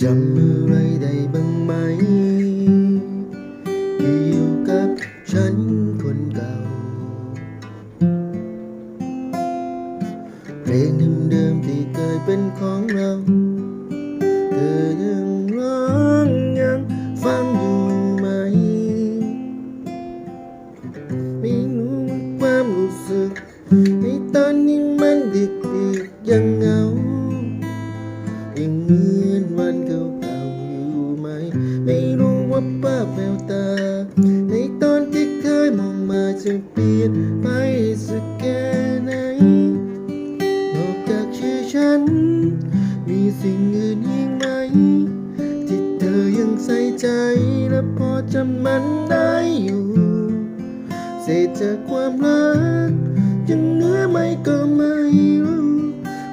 จำอะไรได้บ้างไหม ที่อยู่กับฉันคนเก่า เพลงเดิมๆที่เคยเป็นของเรา เธอยังร้องยังฟังอยู่ไหม ไม่รู้ความรู้สึกในตอนนี้มันดึกดึกๆยังเงา ยมองมาจะเปลี่ยนไปสักแค่ไหนนอกจากชื่อฉัน มีสิ่งอื่นอีกไหม ที่เธอยังใส่ใจและพอจำมันได้อยู่ เศษจากความรักยังเหลือไม่ก็ไม่รู้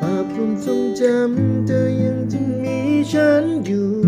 ภาพรวมทรงจำเธอยังจะมีฉันอยู่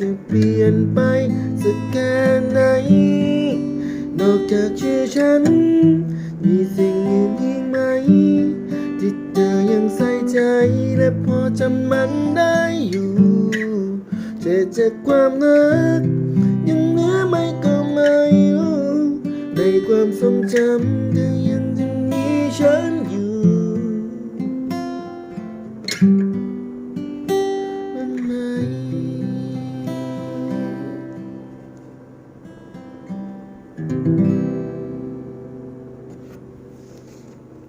จะเปลี่ยนไปสักแค่ไหน นอกจากชื่อฉัน มีสิ่งอื่นอีกไหม ที่เธอยังใส่ใจและพอจำมันได้อยู่เจอจากความรัก ยังเหลือไม่ก็ไม่รู้ในความทรงจำเธอยังจะมีฉัน